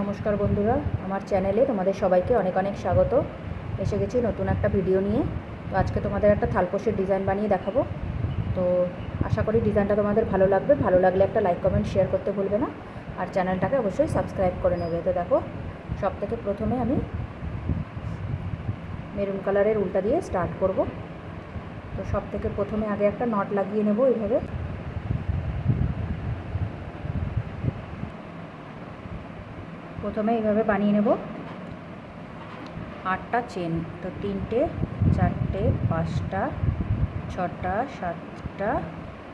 নমস্কার বন্ধুরা, আমার চ্যানেলে তোমাদের সবাইকে অনেক অনেক স্বাগত। এসে গেছি নতুন একটা ভিডিও নিয়ে। তো আজকে তোমাদের একটা থালপোষের ডিজাইন বানিয়ে দেখাবো। তো আশা করি ডিজাইনটা তোমাদের ভালো লাগবে। ভালো লাগলে একটা লাইক, কমেন্ট শেয়ার করতে ভুলবে না। আর চ্যানেলটাকে অবশ্যই সাবস্ক্রাইব করে নেবে। তো দেখো সব থেকে প্রথমে আমি মেরুন কালারের উল্টা দিয়ে স্টার্ট করব। তো সব থেকে প্রথমে আগে একটা নট লাগিয়ে নেব এইভাবে। প্রথমে এইভাবে বানিয়ে নেব। আটটা চেন, তো তিনটে, চারটে, পাঁচটা, ছটা, সাতটা,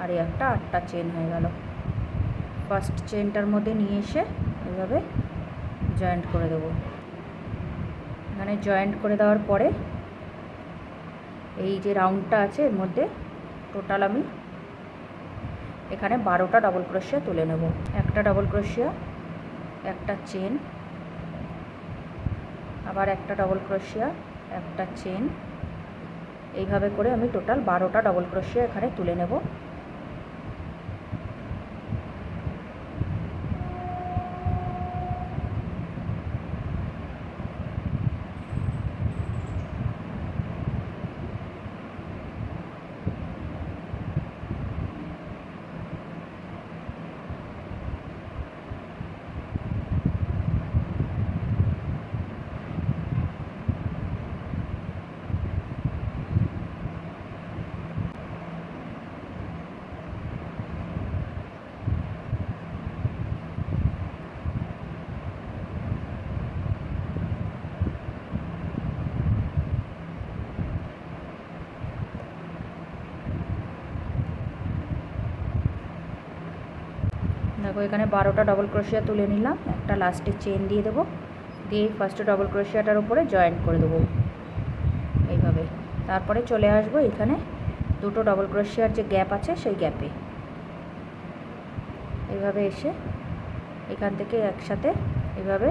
আর এই একটা আটটা চেন হয়ে গেল। ফার্স্ট চেনটার মধ্যে নিয়ে এসে এইভাবে জয়েন্ট করে দেবো। এখানে জয়েন্ট করে দেওয়ার পরে এই যে রাউন্ডটা আছে, এর মধ্যে টোটাল আমি এখানে বারোটা ডবল ক্রোশিয়া তুলে নেব। একটা ডবল ক্রোশিয়া একটা চেন আবার একটা ডবল ক্রোশিয়া একটা চেন এইভাবে করে আমি টোটাল বারোটা ডবল ক্রোশিয়া এখানে তুলে নেব। দেখো, এখানে বারোটা ডবল ক্রোশিয়া তুলে নিলাম। একটা লাস্টে চেন দিয়ে দেবো। দিয়ে ফার্স্টে ডবল ক্রোশিয়াটার উপরে জয়েন্ট করে দেবো। এইভাবে। তারপরে চলে আসব এখানে। দুটো ডবল ক্রোশিয়ার যে গ্যাপ আছে, সেই গ্যাপে এইভাবে এসে এখান থেকে একসাথে এইভাবে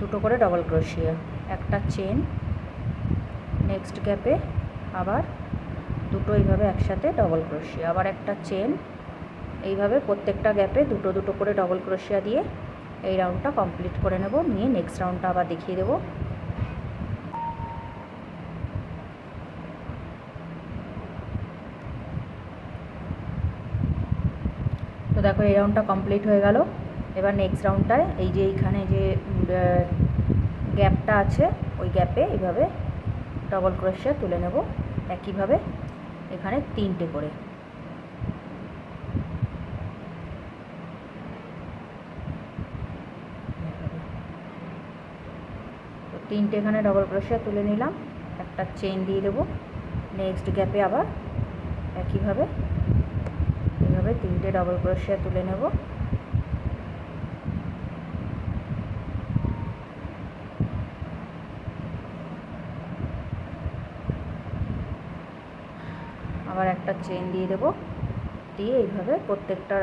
দুটো করে ডবল ক্রোশিয়া একটা চেন নেক্সট গ্যাপে আবার দুটো এইভাবে একসাথে ডবল ক্রোশিয়া আবার একটা চেন এইভাবে প্রত্যেকটা গ্যাপে দুটো দুটো করে ডবল ক্রোশিয়া দিয়ে এই রাউন্ডটা কমপ্লিট করে নেব। নিয়ে নেক্সট রাউন্ডটা আবার দেখিয়ে দেবো। তো দেখো এই রাউন্ডটা কমপ্লিট হয়ে গেল। এবার নেক্সট রাউন্ডটায় এই যে এইখানে যে গ্যাপটা আছে, ওই গ্যাপে এইভাবে ডবল ক্রোশিয়া তুলে নেব। একইভাবে এখানে তিনটে করে। তিনটে এখানে ডবল ক্রোশিয়া তুলে নিলাম। একটা চেন দিয়ে দেবো। নেক্সট গ্যাপে আবার একইভাবে এইভাবে তিনটে ডবল ক্রোশিয়া তুলে নেব। আবার একটা চেন দিয়ে দেবো। দিয়ে এইভাবে প্রত্যেকটা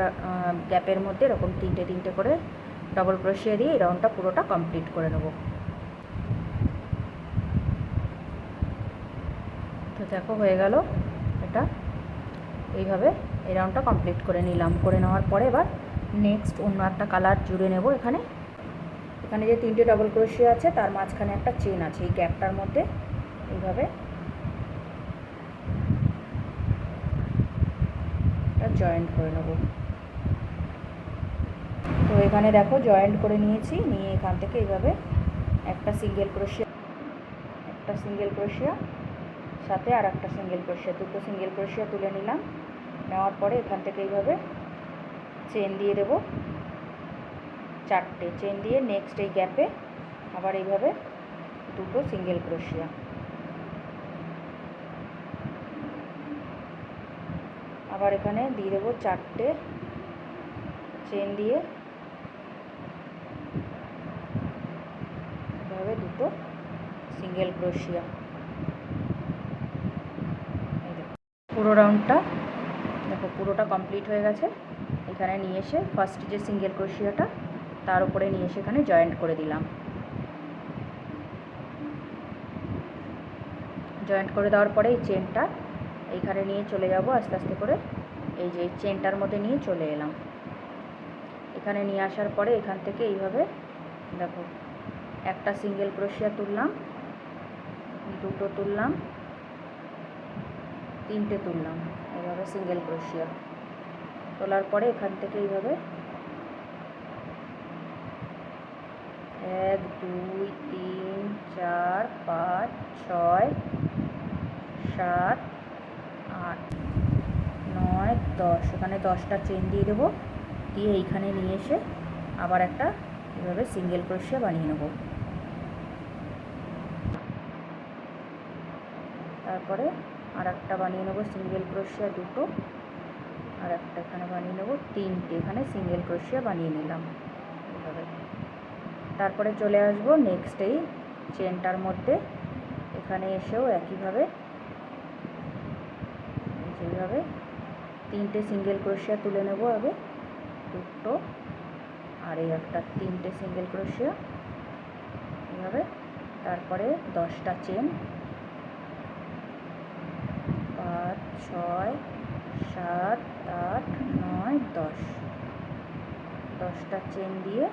গ্যাপের মধ্যে এরকম তিনটে তিনটে করে ডবল ক্রোশিয়া দিয়ে এই রাউন্ডটা পুরোটা কমপ্লিট করে নেব। তো দেখো হয়ে গেল এটা। এইভাবে এই রাউন্ডটা কমপ্লিট করে নিলাম। করে নেওয়ার পরে এবার নেক্সট অন্য একটা কালার জুড়ে নেব এখানে। এখানে যে তিনটে ডবল ক্রোশিয়া আছে, তার মাঝখানে একটা চেন আছে, এই গ্যাপটার মধ্যে। এইভাবে জয়েন্ট করে নেব। তো এখানে দেখো জয়েন্ট করে নিয়েছি, নিয়ে এখান থেকে এইভাবে একটা সিঙ্গেল ক্রোশিয়া একটা সিঙ্গেল ক্রোশিয়া সাথে আর একটা সিঙ্গেল ক্রোশিয়া দুটো সিঙ্গেল ক্রোশিয়া তুলে নিলাম। নেওয়ার পরে এখান থেকে এইভাবে চেন দিয়ে দেব চারটে। চেন দিয়ে নেক্সট এই গ্যাপে আবার এইভাবে দুটো সিঙ্গেল ক্রোশিয়া আবার এখানে দিয়ে দেবো চারটে চেন দিয়ে। এভাবে দুটো সিঙ্গেল ক্রোশিয়া পুরো রাউন্ডটা দেখো পুরোটা কমপ্লিট হয়ে গেছে। এখানে নিয়ে এসে ফার্স্ট যে সিঙ্গেল ক্রোশিয়াটা তার উপরে নিয়ে এসে এখানে জয়েন্ট করে দিলাম। জয়েন্ট করে দেওয়ার পরে এই চেনটা এইখানে নিয়ে চলে যাব, আস্তে আস্তে করে। এই যে চেনটার মধ্যে নিয়ে চলে এলাম। এখানে নিয়ে আসার পরে এখান থেকে এইভাবে দেখো, একটা সিঙ্গেল ক্রোশিয়া তুললাম, দুটো তুললাম, তিনটে তুললাম, এইভাবে সিঙ্গেল ক্রোশিয়া তোলার পরে এখান থেকে এইভাবে এক, দুই, তিন, চার, পাঁচ, ছয়, সাত নয়, দশ। এখানে দশটা চেন দিয়ে দেবো। দিয়ে এইখানে নিয়ে এসে আবার একটা এভাবে সিঙ্গেল ক্রোশিয়া বানিয়ে নেব। তারপরে আর একটা বানিয়ে নেব সিঙ্গেল ক্রোশিয়া দুটো। আর একটা এখানে বানিয়ে নেব তিনটে। এখানে সিঙ্গেল ক্রোশিয়া বানিয়ে নিলাম এভাবে। তারপরে চলে আসব নেক্সট এই চেনটার মধ্যে। এখানে এসেও একইভাবে যেভাবে তিনটে সিঙ্গেল ক্রোশিয়া তুলে নেব আগে। দুটো। আর এই একটা তিনটে সিঙ্গেল ক্রোশিয়া এভাবে তারপরে দশটা চেন পাঁচ, ছয়, সাত, আট, নয়, দশ। দশটা চেন দিয়ে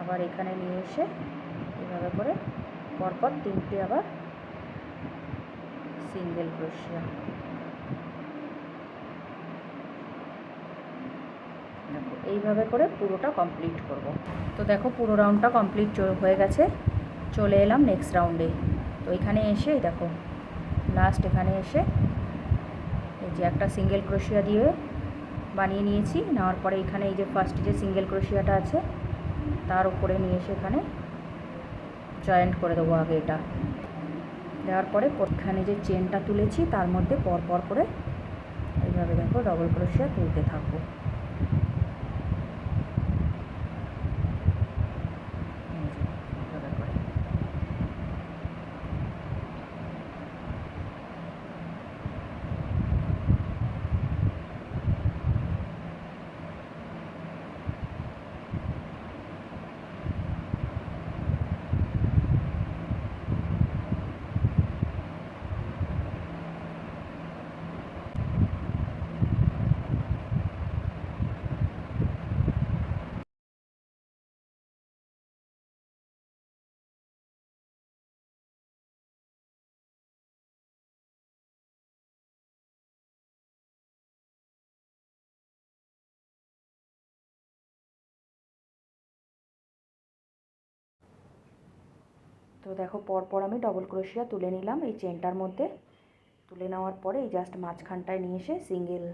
আবার এখানে নিয়ে এসে এভাবে করে পরপর তিনটে আবার সিঙ্গেল ক্রোশিয়া এইভাবে করে পুরোটা কমপ্লিট করব। তো দেখো, পুরো রাউন্ডটা কমপ্লিট হয়ে গেছে। চলে এলাম নেক্সট রাউন্ডে তো এখানে এসে দেখো লাস্ট এখানে এসে, এই যে একটা সিঙ্গেল ক্রোশিয়া দিয়ে বানিয়ে নিয়েছি। নেওয়ার পরে এখানে এই যে ফার্স্ট যে সিঙ্গেল ক্রোশিয়াটা আছে, তার উপরে নিয়ে এসে এখানে জয়েন্ট করে দেবো আগে এটা। দেওয়ার পরে এখানে যে চেনটা তুলেছি, তার মধ্যে পর পর করে এইভাবে দেখো ডবল ক্রোশিয়া তুলতে থাকব। তো দেখো পরপর আমি ডবল ক্রোশিয়া তুলে নিলাম এই চেনটার মধ্যে। তুলে নেওয়ার পরে এই জাস্ট মাঝখানটায় নিয়ে এসে সিঙ্গেল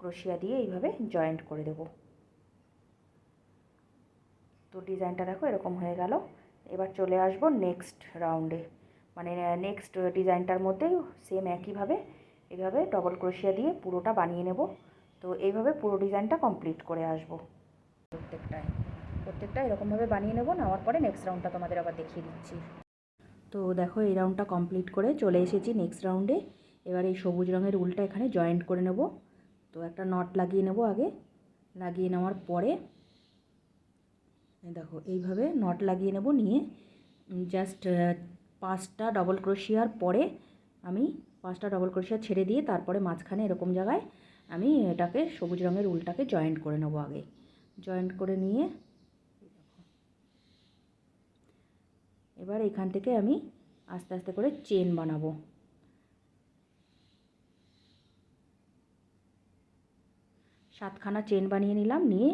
ক্রোশিয়া দিয়ে এইভাবে জয়েন্ট করে দেব। তো ডিজাইনটা দেখো এরকম হয়ে গেল। এবার চলে আসব নেক্সট রাউন্ডে মানে নেক্সট ডিজাইনটার মধ্যেই সেম একইভাবে এইভাবে ডবল ক্রোশিয়া দিয়ে পুরোটা বানিয়ে নেব। তো এইভাবে পুরো ডিজাইনটা কমপ্লিট করে আসব। প্রত্যেকটায়। প্রত্যেকটা এরকমভাবে বানিয়ে নেব, নেওয়ার পরে নেক্সট রাউন্ডটা তোমাদের আবার দেখিয়ে দিচ্ছি। তো দেখো এই রাউন্ডটা কমপ্লিট করে চলে এসেছি নেক্সট রাউন্ডে এবার এই সবুজ রঙের উলটা এখানে জয়েন্ট করে নেব। তো একটা নট লাগিয়ে নেব আগে। লাগিয়ে নেওয়ার পরে দেখো, এইভাবে নট লাগিয়ে নেব নিয়ে। জাস্ট পাঁচটা ডবল ক্রোশিয়ার পরে আমি পাঁচটা ডবল ক্রোশিয়া ছেড়ে দিয়ে তারপরে মাঝখানে এরকম জায়গায় আমি এটাকে সবুজ রঙের উলটাকে জয়েন্ট করে নেব আগে। জয়েন্ট করে নিয়ে এবার এখান থেকে আমি আস্তে আস্তে করে চেন বানাবো। সাতখানা চেন বানিয়ে নিলাম, নিয়ে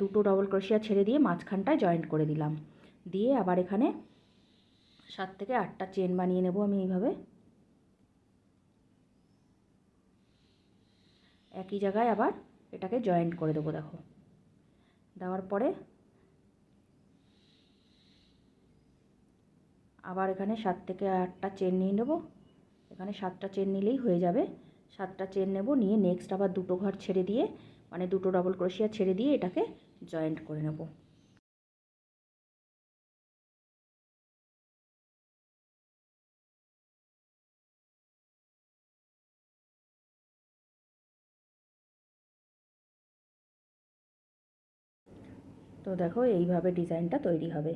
দুটো ডবল ক্রোশিয়া ছেড়ে দিয়ে মাঝখানটায় জয়েন্ট করে দিলাম। দিয়ে আবার এখানে সাত থেকে আটটা চেন বানিয়ে নেব আমি এইভাবে। একই জায়গায় আবার এটাকে জয়েন্ট করে দেবো, দেখো। দেওয়ার পরে আবার এখানে সাত থেকে আটটা চেন নিয়ে নেব। এখানে সাতটা চেন নিলেই হয়ে যাবে। সাতটা চেন নেব, নিয়ে নেক্সট আবার দুটো ঘর ছেড়ে দিয়ে মানে দুটো ডবল ক্রোশিয়া ছেড়ে দিয়ে এটাকে জয়েন্ট করে নেব। তো দেখো এইভাবে ডিজাইনটা তৈরি হবে।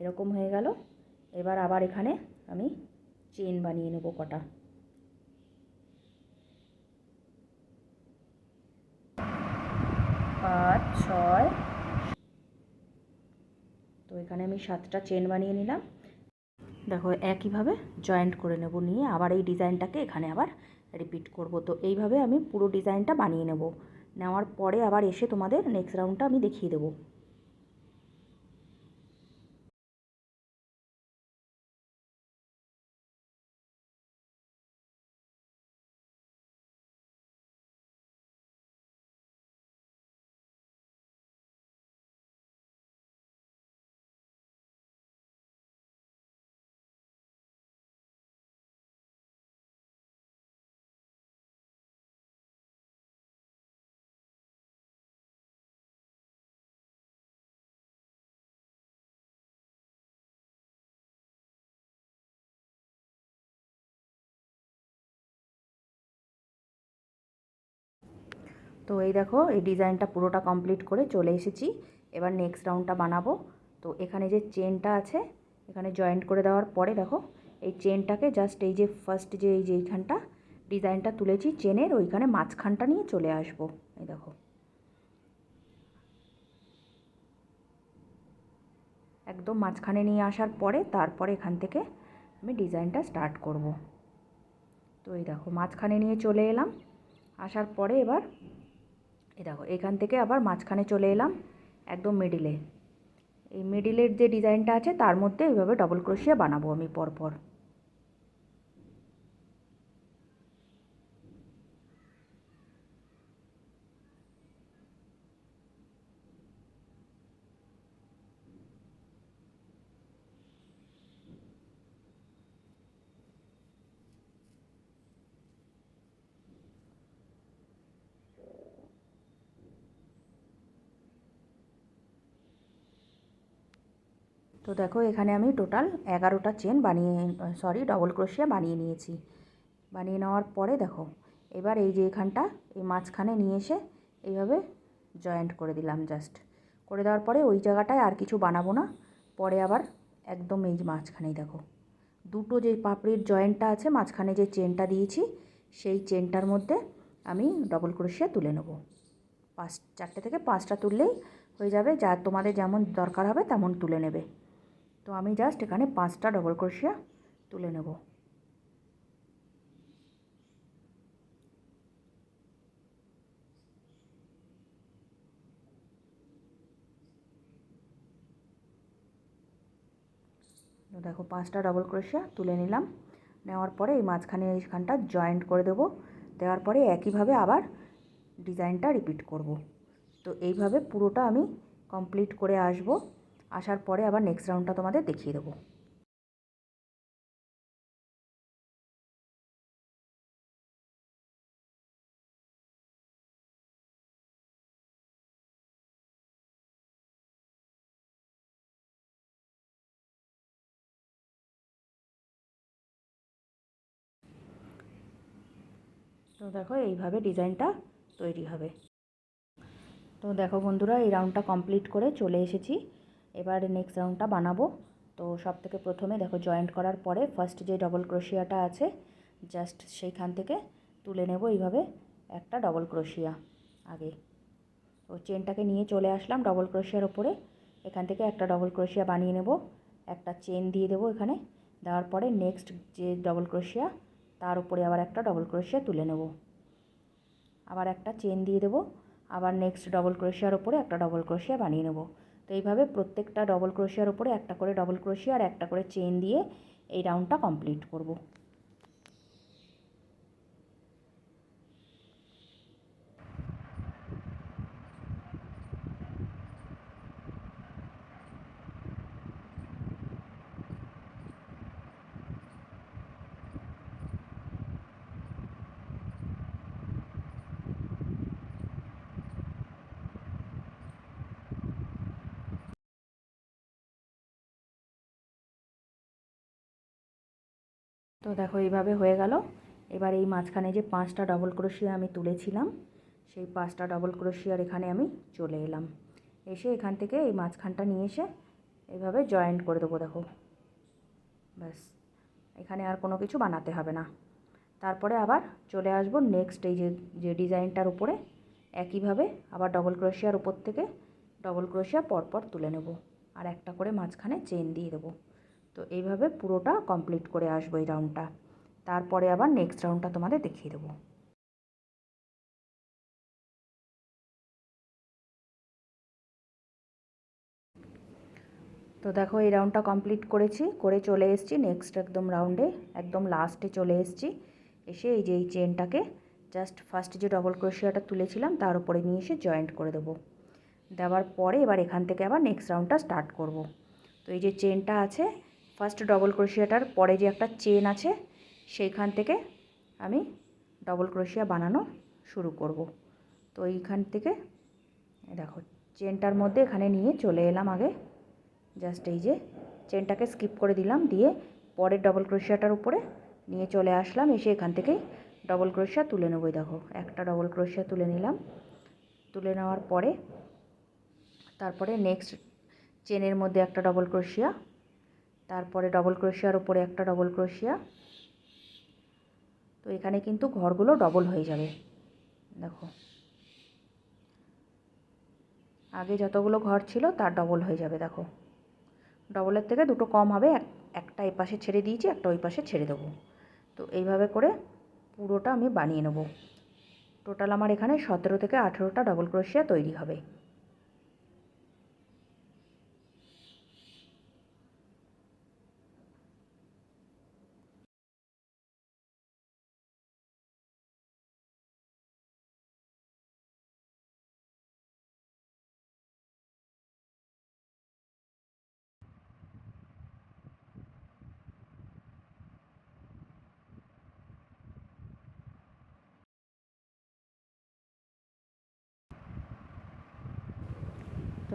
এরকম হয়ে গেল। এবার আবার এখানে আমি চেন বানিয়ে নেব কটা। পাঁচ, ছয়। তো এখানে আমি সাতটা চেন বানিয়ে নিলাম। দেখো একইভাবে জয়েন্ট করে নেব, নিয়ে আবার এই ডিজাইনটাকে এখানে আবার রিপিট করব। তো এইভাবে আমি পুরো ডিজাইনটা বানিয়ে নেব। নেওয়ার পরে আবার এসে তোমাদের নেক্সট রাউন্ডটা আমি দেখিয়ে দেবো। তো এই দেখো, এই ডিজাইনটা পুরোটা কমপ্লিট করে চলে এসেছি। এবার নেক্সট রাউন্ডটা বানাবো। তো এখানে যে চেনটা আছে, এখানে জয়েন্ট করে দেওয়ার পরে দেখো, এই চেনটাকে জাস্ট এই যে ফার্স্ট যে এই যে এইখানটা, ডিজাইনটা তুলেছি চেনের ওইখানে মাঝখানটা নিয়ে চলে আসব। এই দেখো। একদম মাঝখানে নিয়ে আসার পরে তারপরে এখান থেকে আমি ডিজাইনটা স্টার্ট করব। তো এই দেখো, মাঝখানে নিয়ে চলে এলাম। আসার পরে এবার এই দেখো, এখান থেকে আবার মাঝখানে চলে এলাম, একদম মিডিলে এই মিডিলের যে ডিজাইনটা আছে, তার মধ্যে এইভাবে ডবল ক্রোশিয়া বানাবো আমি পরপর। তো দেখো, এখানে আমি টোটাল এগারোটা চেন বানিয়ে সরি ডবল ক্রোশিয়া বানিয়ে নিয়েছি। বানিয়ে নেওয়ার পরে দেখো, এবার এই যে এখানটা, এই মাঝখানে নিয়ে এসে এইভাবে জয়েন্ট করে দিলাম জাস্ট করে দেওয়ার পরে ওই জায়গাটায় আর কিছু বানাবো না। পরে আবার একদম এই মাঝখানেই দেখো। দুটো যে পাপড়ির জয়েন্টটা আছে, মাঝখানে যে চেনটা দিয়েছি, সেই চেনটার মধ্যে আমি ডবল ক্রোশিয়া তুলে নেব। পাঁচ, চারটে থেকে পাঁচটা তুললেই হয়ে যাবে, যা তোমাদের যেমন দরকার হবে, তেমন তুলে নেবে। তো আমি জাস্ট এখানে পাঁচটা ডবল ক্রোশিয়া তুলে নেব। দেখো পাঁচটা ডবল ক্রোশিয়া তুলে নিলাম। নেওয়ার পরে এই মাঝখানে এইখানটা জয়েন্ট করে দেবো। দেওয়ার পরে একইভাবে আবার ডিজাইনটা রিপিট করব। তো এইভাবে পুরোটা আমি কমপ্লিট করে আসব। আসার পরে আবার নেক্সট রাউন্ডটা তোমাদের দেখিয়ে দেবো। তো দেখো, এইভাবে ডিজাইনটা তৈরি হবে। তো দেখো বন্ধুরা, এই রাউন্ডটা কমপ্লিট করে চলে এসেছি। এবার নেক্সট রাউন্ডটা বানাবো। তো সব থেকে প্রথমে দেখো জয়েন্ট করার পরে ফার্স্ট যে ডবল ক্রোশিয়াটা আছে জাস্ট সেইখান থেকে তুলে নেব এইভাবে একটা ডবল ক্রোশিয়া আগে। তো চেনটাকে নিয়ে চলে আসলাম ডবল ক্রোশিয়ার ওপরে। এখান থেকে একটা ডবল ক্রোশিয়া বানিয়ে নেব, একটা চেন দিয়ে দেবো এখানে। দেওয়ার পরে নেক্সট যে ডবল ক্রোশিয়া তার উপরে আবার একটা ডবল ক্রোশিয়া তুলে নেব। আবার একটা চেন দিয়ে দেবো, আবার নেক্সট ডবল ক্রোশিয়ার ওপরে একটা ডবল ক্রোশিয়া বানিয়ে নেব। তো এইভাবে প্রত্যেকটা ডবল ক্রোশিয়ার ওপরে একটা করে ডবল ক্রোশিয়া আর একটা করে চেন দিয়ে এই রাউন্ডটা কমপ্লিট করব। তো দেখো, এইভাবে হয়ে গেল। এবার এই মাঝখানে যে পাঁচটা ডবল ক্রোশিয়া আমি তুলেছিলাম, সেই পাঁচটা ডবল ক্রোশিয়ার এখানে আমি চলে এলাম। এসে এখান থেকে এই মাঝখানটা নিয়ে এসে এইভাবে জয়েন্ট করে দেবো, দেখো। ব্যাস, এখানে আর কোনো কিছু বানাতে হবে না। তারপরে আবার চলে আসব নেক্সট এই যে যে ডিজাইনটার উপরে। একইভাবে আবার ডবল ক্রোশিয়ার উপর থেকে ডবল ক্রোশিয়া পরপর তুলে নেব। আর একটা করে মাঝখানে চেন দিয়ে দেবো। তো এইভাবে পুরোটা কমপ্লিট করে আসব এই রাউন্ডটা তারপরে আবার নেক্সট রাউন্ডটা তোমাদের দেখিয়ে দেবো। তো দেখো এই রাউন্ডটা কমপ্লিট করেছি, করে চলে এসেছি নেক্সট একদম রাউন্ডে একদম লাস্টে চলে এসেছি। এসে এই যে এই চেনটাকে জাস্ট ফার্স্ট যে ডবল ক্রোশিয়াটা তুলেছিলাম, তার উপরে নিয়ে এসে জয়েন্ট করে দেবো। দেওয়ার পরে এবার এখান থেকে আবার নেক্সট রাউন্ডটা স্টার্ট করব। তো এই যে চেনটা আছে ফার্স্ট ডবল ক্রোশিয়াটার পরে যে একটা চেন আছে, সেইখান থেকে আমি ডবল ক্রোশিয়া বানানো শুরু করব। তো এইখান থেকে দেখো চেনটার মধ্যে এখানে নিয়ে চলে এলাম আগে। জাস্ট এই যে চেনটাকে স্কিপ করে দিলাম, দিয়ে পরের ডবল ক্রোশিয়াটার উপরে নিয়ে চলে আসলাম। এসে এখান থেকেই ডবল ক্রোশিয়া তুলে নেবই দেখো, একটা ডবল ক্রোশিয়া তুলে নিলাম। তুলে নেওয়ার পরে, তারপরে নেক্সট চেনের মধ্যে একটা ডবল ক্রোশিয়া তারপরে ডবল ক্রোশিয়ার উপরে একটা ডবল ক্রোশিয়া তো এখানে কিন্তু ঘরগুলো ডবল হয়ে যাবে। দেখো। আগে যতগুলো ঘর ছিল, তার ডবল হয়ে যাবে, দেখো। ডবলের থেকে দুটো কম হবে একটা এই পাশে ছেড়ে দিয়েছি, একটা ওই পাশে ছেড়ে দেবো। তো এইভাবে করে পুরোটা আমি বানিয়ে নেব। টোটাল আমার এখানে সতেরো থেকে আঠেরোটা ডবল ক্রোশিয়া তৈরি হবে।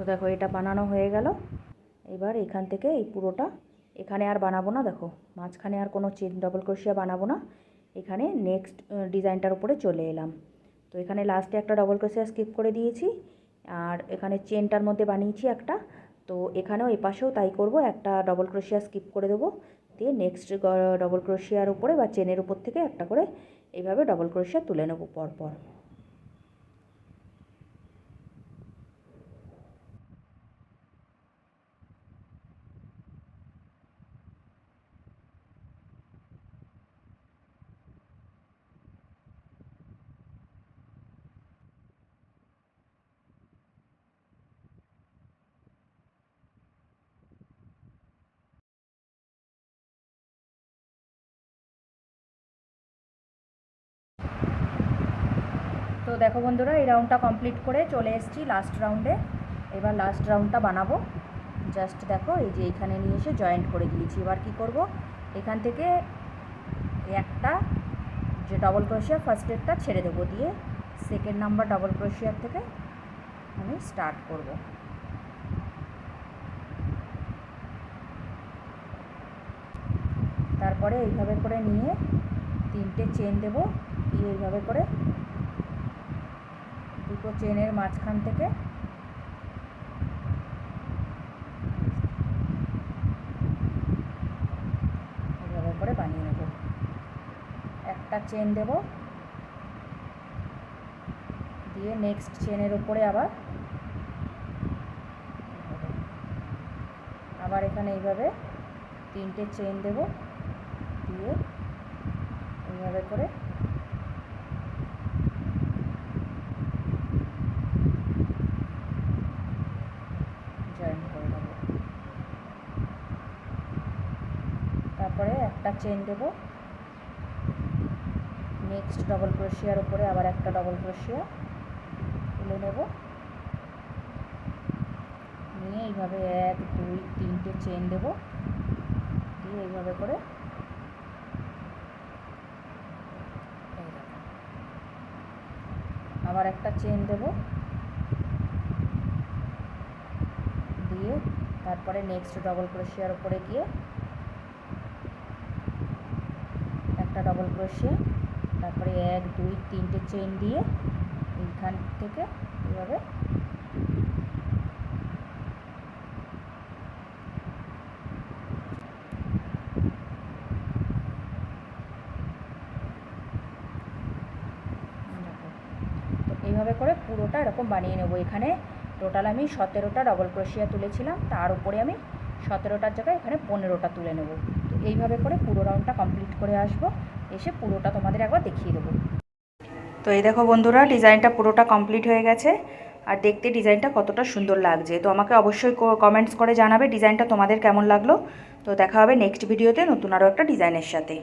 দেখো, এটা বানানো হয়ে গেল। এবার এখান থেকে এই পুরোটা এখানে আর বানাবো না, দেখো। মাঝখানে আর কোনো চেন ডবল ক্রোশিয়া বানাবো না। এখানে নেক্সট ডিজাইনটার উপরে চলে এলাম। তো এখানে লাস্টে একটা ডবল ক্রোশিয়া স্কিপ করে দিয়েছি। আর এখানে চেনটার মধ্যে বানিয়েছি একটা। তো এখানেও এপাশেও তাই করব, একটা ডবল ক্রোশিয়া স্কিপ করে দেবো। দিয়ে নেক্সট ডবল ক্রোশিয়ার উপরে বা চেনের উপর থেকে একটা করে এইভাবে ডবল ক্রোশিয়া তুলে নেব পরপর। তো দেখো বন্ধুরা, এই রাউন্ডটা কমপ্লিট করে চলে এসেছি লাস্ট রাউন্ডে এবার লাস্ট রাউন্ডটা বানাবো। জাস্ট দেখো, এই যে এইখানে নিয়ে এসে জয়েন্ট করে দিয়েছি। এবার কি করব? এখান থেকে একটা যে ডবল ক্রোশিয়া ফার্স্ট এডটা ছেড়ে দেবো দিয়ে। সেকেন্ড নাম্বার ডবল ক্রোশিয়ার থেকে আমি স্টার্ট করব। তারপরে এইভাবে করে নিয়ে তিনটে চেন দেব। দিয়ে এইভাবে করে দুটো চেনের মাঝখান থেকে। করে বানিয়ে নেব। একটা চেন দেব। দিয়ে নেক্সট চেনের উপরে আবার আবার এখানে এইভাবে তিনটে চেন দেব। দিয়ে এইভাবে করে জয়েন করে নেব তারপরে একটা চেন দেব। নেক্সট ডবল ক্রোশিয়ার উপরে আবার একটা ডবল ক্রোশিয়া তুলে নেব। নিয়ে এইভাবে এক, দুই, তিনটে চেন দেব। দিয়ে এইভাবে করে। আবার একটা চেন দেব। দিয়ে তারপরে নেক্সট ডবল ক্রোশিয়ার উপরে গিয়ে একটা ডবল ক্রোশিয়া তারপরে এক, দুই, তিনটে চেন দিয়ে এইখান থেকে এভাবে এইভাবে করে পুরোটা এরকম বানিয়ে নেব। এখানে টোটাল আমি সতেরোটা ডবল ক্রোশিয়া তুলেছিলাম, তার উপরে আমি সতেরোটার জায়গায় এখানে পনেরোটা তুলে নেব। তো এইভাবে করে পুরো রাউন্ডটা কমপ্লিট করে আসব। এসে পুরোটা তোমাদের একবার দেখিয়ে দেবো। তো এই দেখো বন্ধুরা, ডিজাইনটা পুরোটা কমপ্লিট হয়ে গেছে। আর দেখতে ডিজাইনটা কতটা সুন্দর লাগছে। তো আমাকে অবশ্যই কমেন্টস করে জানাবে ডিজাইনটা তোমাদের কেমন লাগল। তো দেখা হবে নেক্সট ভিডিওতে নতুন আরও একটা ডিজাইনের সাথে।